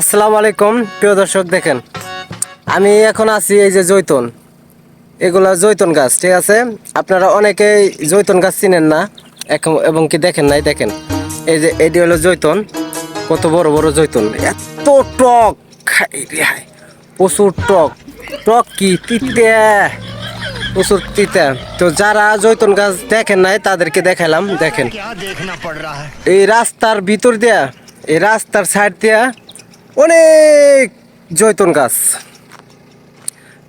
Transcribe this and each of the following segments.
আসসালামু আলাইকুম প্রিয় দর্শক দেখেন আমি এখন আছি এই যে জৈতন। এগুলো জৈতন গাছ ঠিক আছে? আপনারা অনেকেই জৈতন গাছ চিনেন না এখন এবং কি দেখেন নাই দেখেন। এই যে এটি হলো জৈতন কত বড় বড় জৈতন। এত টক প্রচুর টক। টক কি তিতে? প্রচুর তিতা। তো যারা জৈতন গাছ দেখেন নাই তাদেরকে দেখালাম দেখেন। এই রাস্তার ভিতর দিয়া এই রাস্তার সাইড দিয়া অনেক জৈতন গাছ।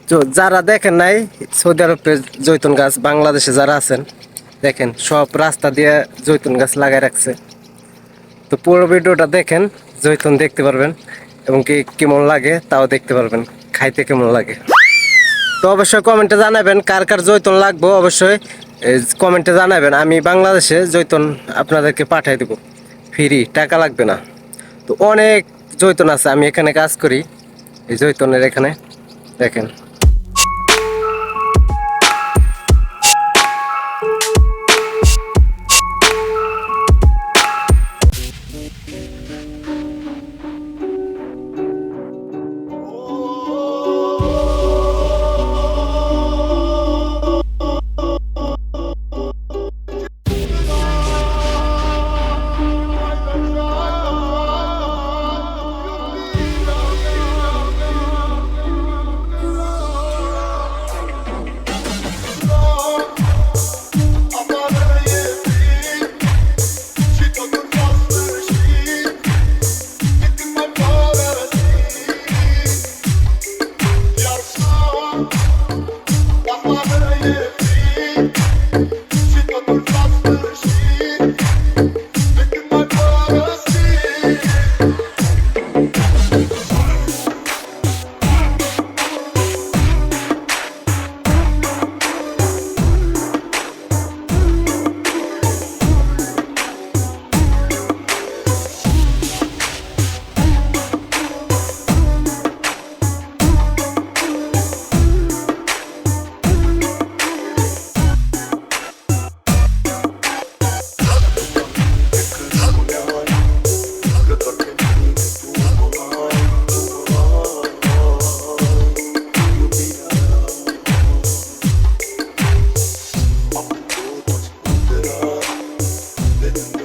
তো যারা দেখেন নাই, সৌদি আরবের জৈতন গাছ, বাংলাদেশে যারা আছেন, দেখেন সব রাস্তা দিয়ে জৈতন গাছ লাগাই রাখছে। তো পুরো ভিডিওটা দেখেন, জৈতন দেখতে পারবেন এবং কি কেমন লাগে তাও দেখতে পারবেন, খাইতে কেমন লাগে। তো অবশ্যই কমেন্টে জানাবেন কার কার জৈতন লাগবে, অবশ্যই কমেন্টে জানাবেন। আমি বাংলাদেশে জৈতন আপনাদেরকে পাঠিয়ে দেবো, ফ্রি, টাকা লাগবে না। তো অনেক জৈতন আছে আমি এখানে কাজ করি। এই জৈতনের এখানে দেখেন। তো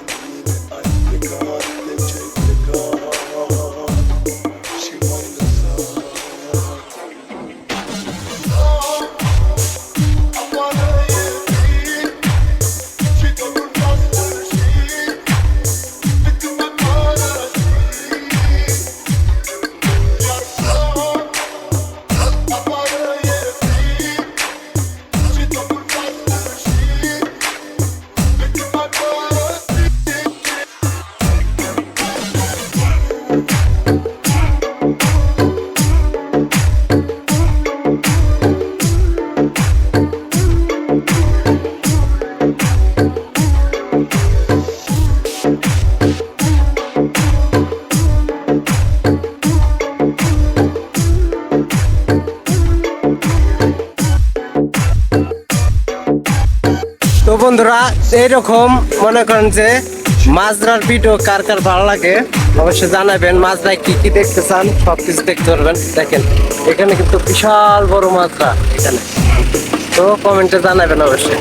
বন্ধুরা এইরকম মনে করেন যে মাছ ধরার ভিডিও কার কার ভালো লাগে, অবশ্যই জানাবেন মাছ ধরায় কি কি দেখতে চান সব কিছু দেখতে পারবেন। দেখেন, এখানে কিন্তু বিশাল বড় মাছরা এখানে। তো কমেন্টে জানাবেন অবশ্যই।